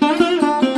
Música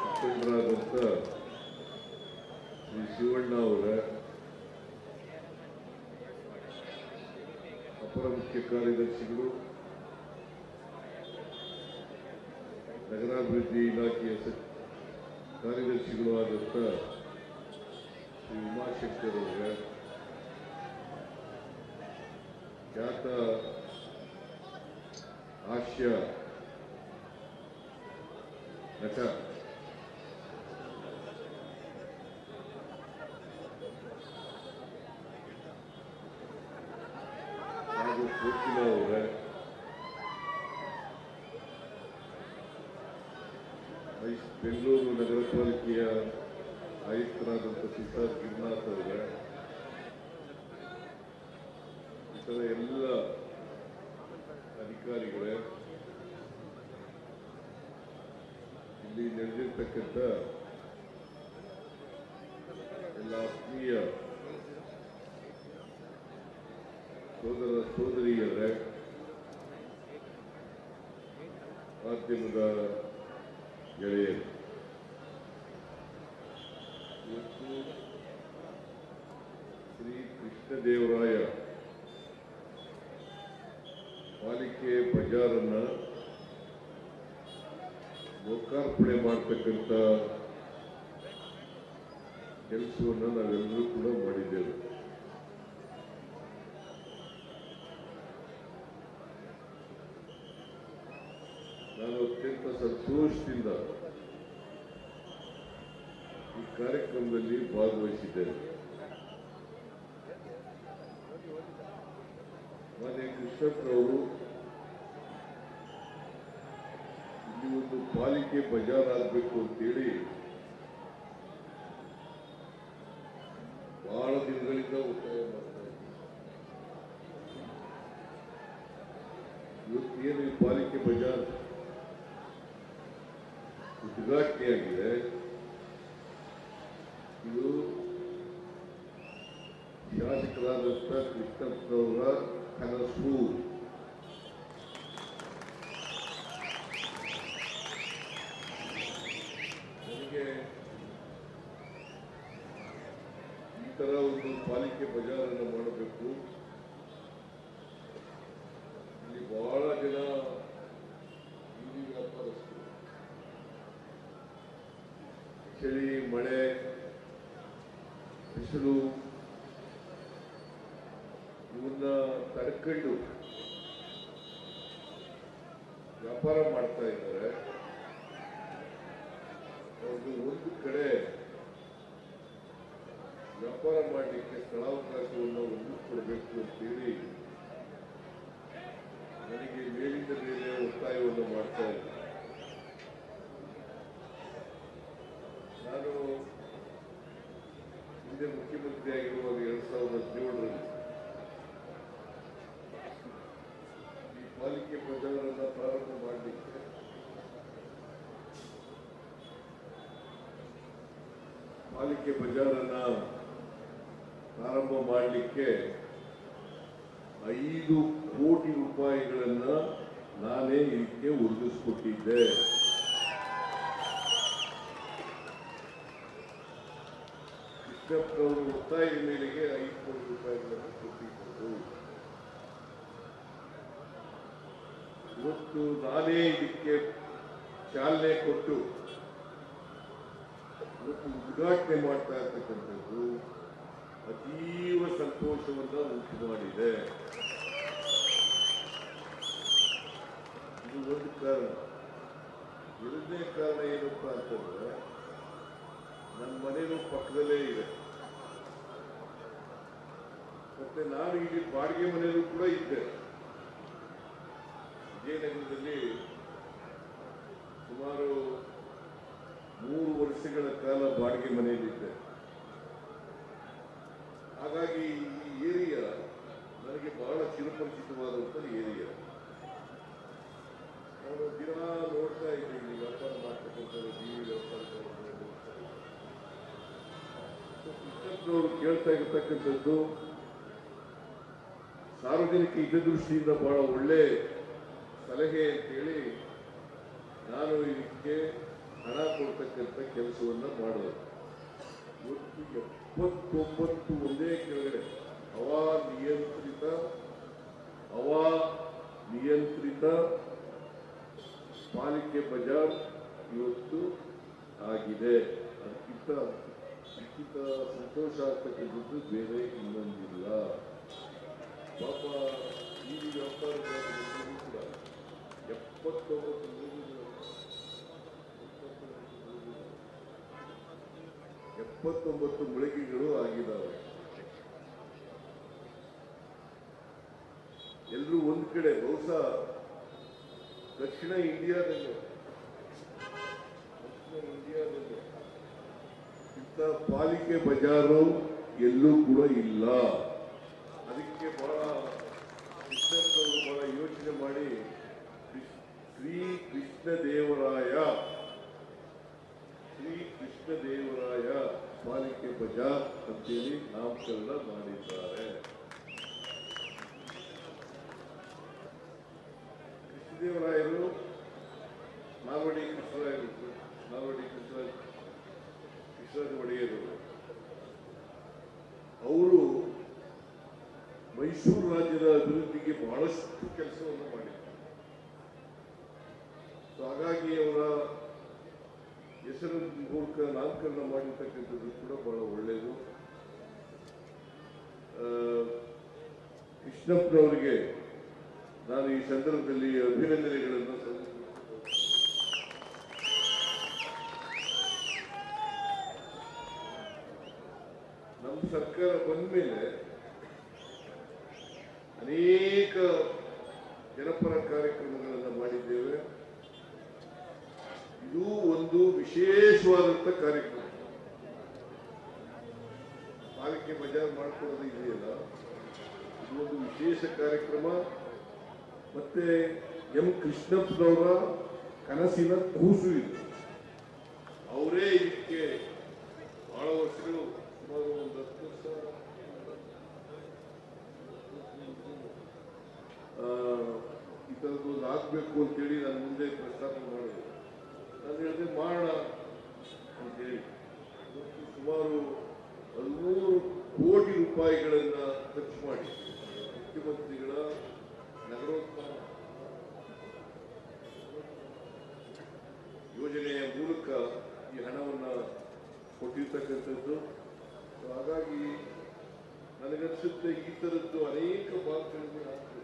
ಮುಖಂಡರಾದಂಥ Shri Shivanna ಅವರ ಅಪರ ಮುಖ್ಯ ಕಾರ್ಯದರ್ಶಿಗಳು ನಗರಾಭಿವೃದ್ಧಿ ಇಲಾಖೆಯ ಸ- ಕಾರ್ಯದರ್ಶಿಗಳು ಆದಂಥ ಶ್ರೀ ಉಮಾಶಂಕರ್ ಅವರ ಖ್ಯಾತ ಹಾಸ್ಯ ನಟ. ಹಾಗೂ ಕೋಕಿಲ ಅವರ. ಬೆಂಗಳೂರು ನಗರ ಪಾಲಿಕೆಯ ಆಯುಕ್ತರಾದಂಥ ಸಿದ್ಧಾರ್ಥ ಗಿರಿನಾಥ್ ಅವರ. ಇತರ ಎಲ್ಲ ಅಧಿಕಾರಿಗಳೇ ಇಲ್ಲಿ ನಡೆದಿರ್ತಕ್ಕಂಥ ಎಲ್ಲ ಆತ್ಮೀಯ ಸೋದರ ಸೋದರಿಯರೇ ಮಾಧ್ಯಮದ ಗೆಳೆಯರು ಇವತ್ತು ಶ್ರೀ ಕೃಷ್ಣದೇವರಾಯ ಪಾಲಿಕೆ ಬಜಾರನ್ನ ಲೋಕಾರ್ಪಣೆ ಮಾಡ್ತಕ್ಕಂಥ ಕೆಲಸವನ್ನು ನಾವೆಲ್ಲರೂ ಕೂಡ ಮಾಡಿದ್ದೇವೆ. ನಾನು ಅತ್ಯಂತ ಸಂತೋಷದಿಂದ ಈ ಕಾರ್ಯಕ್ರಮದಲ್ಲಿ ಭಾಗವಹಿಸಿದ್ದೇನೆ. ಮಾನ್ಯ ಕೃಷ್ಣಪ್ಪನವರು ಇಲ್ಲಿ ಒಂದು ಪಾಲಿಕೆ ಬಜಾರ್ ಆಗಬೇಕು ಅಂತೇಳಿ ಬಹಳ ದಿನಗಳಿಂದ ಒತ್ತಾಯ ಮಾಡ್ತಾ ಇವತ್ತೇನು ಈ ಪಾಲಿಕೆ ಬಜಾರ್ ಉದ್ಘಾಟನೆಯಾಗಿದೆ ಇದು ಶಾಸಕರಾದಂಥ ಕೃಷ್ಣಪ್ಪನವರ ಕನಸು ನನಗೆ ಈ ತರ ಒಂದು ಒಂದು ಪಾಲಿಕೆ ಬಜಾರನ್ನು ಮಾಡಬೇಕು ತಡ್ಕೊಂಡು ವ್ಯಾಪಾರ ಮಾಡ್ತಾ ಇದ್ದಾರೆ. ಅವ್ರಿಗೆ ಒಂದು ಕಡೆ ವ್ಯಾಪಾರ ಮಾಡಲಿಕ್ಕೆ ಸ್ಥಳಾವಕಾಶವನ್ನು ಒಂದು ಕೊಡಬೇಕು ಅಂತೇಳಿ ನನಗೆ ಮೇಲಿಂದ ಮೇಲೆ ಒತ್ತಾಯವನ್ನು ಮಾಡ್ತಾ ಇದ್ದೆ. ನಾನು ಹಿಂದೆ ಮುಖ್ಯಮಂತ್ರಿ ಆಗಿರುವಾಗ ಎರಡ್ ಸಾವಿರದ ಹದಿನೇಳರಲ್ಲಿ ಈ ಪಾಲಿಕೆ ಬಜಾರನ್ನ ಪ್ರಾರಂಭ ಮಾಡಲಿಕ್ಕೆ ಪಾಲಿಕೆ ಬಜಾರನ್ನ ಪ್ರಾರಂಭ ಮಾಡಲಿಕ್ಕೆ ಐದು ಕೋಟಿ ರೂಪಾಯಿಗಳನ್ನ ನಾನೇ ಇದಕ್ಕೆ ಒದಗಿಸ್ಕೊಟ್ಟಿದ್ದೆ. ಕೃಷ್ಣಪ್ಪನವರು ಒತ್ತಾಯದ ಮೇರೆಗೆ ಐದು ಕೋಟಿ ರೂಪಾಯಿಗಳನ್ನು ಕೊಟ್ಟಿದ್ದರು. ಇವತ್ತು ನಾನೇ ಇದಕ್ಕೆ ಚಾಲನೆ ಕೊಟ್ಟು ಉದ್ಘಾಟನೆ ಮಾಡ್ತಾ ಇರ್ತಕ್ಕಂಥದ್ದು, ಅತೀವ ಸಂತೋಷವನ್ನು ಉಂಟು ಮಾಡಿದೆ ಇದು ಒಂದು ಕಾರಣ. ಎರಡನೇ ಕಾರಣ ಏನಪ್ಪ ಅಂತಂದ್ರೆ ನನ್ನ ಮನೆಯೂ ಪಕ್ಕದಲ್ಲೇ ಇದೆ. ಮತ್ತೆ ನಾನು ಇಲ್ಲಿ ಬಾಡಿಗೆ ಮನೆಯಲ್ಲೂ ಕೂಡ ಇದ್ದೆ. ವಿಜಯನಗರದಲ್ಲಿ ಸುಮಾರು ಮೂರು ವರ್ಷಗಳ ಕಾಲ ಬಾಡಿಗೆ ಮನೆಯಲ್ಲಿದ್ದೆ. ಹಾಗಾಗಿ ಈ ಏರಿಯಾ ನನಗೆ ಬಹಳ ಚಿರಪರಿಚಿತವಾದಂತಹ ಏರಿಯಾ. ನಾನು ದಿನ ನೋಡ್ತಾ ಇದ್ದೀನಿ ವ್ಯಾಪಾರ ಮಾಡ್ತಕ್ಕಂಥವ್ರು, ಜೀವಿ ವ್ಯಾಪಾರ ಕೃಷ್ಣಪ್ಪನವರು ಕೇಳ್ತಾ ಇರತಕ್ಕಂಥದ್ದು, ಸಾರ್ವಜನಿಕ ಹಿತದೃಷ್ಟಿಯಿಂದ ಬಹಳ ಒಳ್ಳೆ ಸಲಹೆ ಅಂತೇಳಿ ನಾನು ಇದಕ್ಕೆ ಹಣ ಕೊಡ್ತಕ್ಕಂಥ ಕೆಲಸವನ್ನು ಮಾಡೋದು ಇವತ್ತು ಎಪ್ಪತ್ತೊಂಬತ್ತು ಒಂದೇ ಕೆಳಗಡೆ, ಹವಾ ನಿಯಂತ್ರಿತ ಹವಾ ನಿಯಂತ್ರಿತ ಪಾಲಿಕೆ ಬಜಾರ್ ಇವತ್ತು ಆಗಿದೆ. ಅದಕ್ಕಿಂತ ಅದಕ್ಕಿಂತ ಸಂತೋಷ ಆಗ್ತಕ್ಕಂಥದ್ದು ಬೇರೆ ಇನ್ನೊಂದಿಲ್ಲ. ಪಾಪ, ಈ ವ್ಯಾಪಾರ ಎಪ್ಪತ್ತೊಂಬತ್ತು ಎಪ್ಪತ್ತೊಂಬತ್ತು ಮಳಿಗೆಗಳು ಆಗಿದ್ದಾವೆ ಎಲ್ಲರೂ ಒಂದ್ ಕಡೆ, ಬಹುಶಃ ದಕ್ಷಿಣ ಇಂಡಿಯಾದಲ್ಲಿ. ದಕ್ಷಿಣ ಇಂಡಿಯಾದಲ್ಲಿ. ಇಂಥ ಪಾಲಿಕೆ ಬಜಾರು ಎಲ್ಲೂ ಕೂಡ ಇಲ್ಲ ಅದಕ್ಕೆ ಬಹಳ ಕೃಷ್ಣಪ್ಪನವರು ಬಹಳ ಯೋಚನೆ ಮಾಡಿ ಕೃಷ್- ಶ್ರೀ ಕೃಷ್ಣ ದೇವರಾಯ ಶ್ರೀ ಕೃಷ್ಣ ದೇವರಾಯ ಪಾಲಿಕೆ ಬಜಾರ್ ಅಂತೇಳಿ ನಾಮಕರಣ ಮಾಡಿದ್ದಾರೆ ಕೃಷ್ಣದೇವರಾಯರು ನಾಲ್ವಡಿ ಕೃಷ್ಣರಾಯರು ನಾಲ್ವಡಿ ಕೃಷ್ಣ ಕೃಷ್ಣರಾಜ ಒಡೆಯರು. ಅವರು ಮೈಸೂರು ರಾಜ್ಯದ ಅಭಿವೃದ್ಧಿಗೆ ಬಹಳಷ್ಟು ಕೆಲಸವನ್ನು ಮಾಡಿದ್ದಾರೆ. ಸೊ ಹಾಗಾಗಿ ಅವರ ಹೆಸರು ಮೂಲಕ ನಾಮಕರಣ ಮಾಡಿರ್ತಕ್ಕಂಥದ್ದು ಕೂಡ ಬಹಳ ಒಳ್ಳೆಯದು. ಕೃಷ್ಣಪ್ಪನವರಿಗೆ ನಾನು ಈ ಸಂದರ್ಭದಲ್ಲಿ ಅಭಿನಂದನೆಗಳನ್ನು ನಮ್ಮ ಸರ್ಕಾರ ಬಂದ ಮೇಲೆ ಅನೇಕ ಜನಪರ ಕಾರ್ಯಕ್ರಮಗಳನ್ನು ಮಾಡಿದ್ದೇವೆ. ಇದು ಒಂದು ವಿಶೇಷವಾದಂಥ ಕಾರ್ಯಕ್ರಮ. ಪಾಲಿಕೆ ಬಜಾರ್ ಮಾಡ್ಕೊಳ್ಳೋದು ಇದೆಯಲ್ಲ, ಇದು ಒಂದು ವಿಶೇಷ ಕಾರ್ಯಕ್ರಮ. ಮತ್ತೆ ಎಂ ಕೃಷ್ಣಪ್ಪನವರ ಕನಸಿನ ಕೂಸು ಇದು. ಅವರೇ ಇದಕ್ಕೆ ಬಹಳ ವರ್ಷಗಳು, ಸುಮಾರು ಒಂದು ಹತ್ತು ವರ್ಷ ಈ ಆಗ್ಬೇಕು ಅಂತೇಳಿ ನಾನು ಮುಂದೆ ಪ್ರಸ್ತಾಪ ಮಾಡಿದೆ. ನಾನು ಹೇಳಿದೆ ಮಾಡೋಣ ಅಂತೇಳಿ ಸುಮಾರು ಹದಿಮೂರು ಕೋಟಿ ರೂಪಾಯಿಗಳನ್ನ So ಹಾಗಾಗಿ ನನಗನ್ಸುತ್ತೆ ಈ ಥರದ್ದು ಅನೇಕ ಭಾಗಗಳಲ್ಲಿ ಆಗ್ತದೆ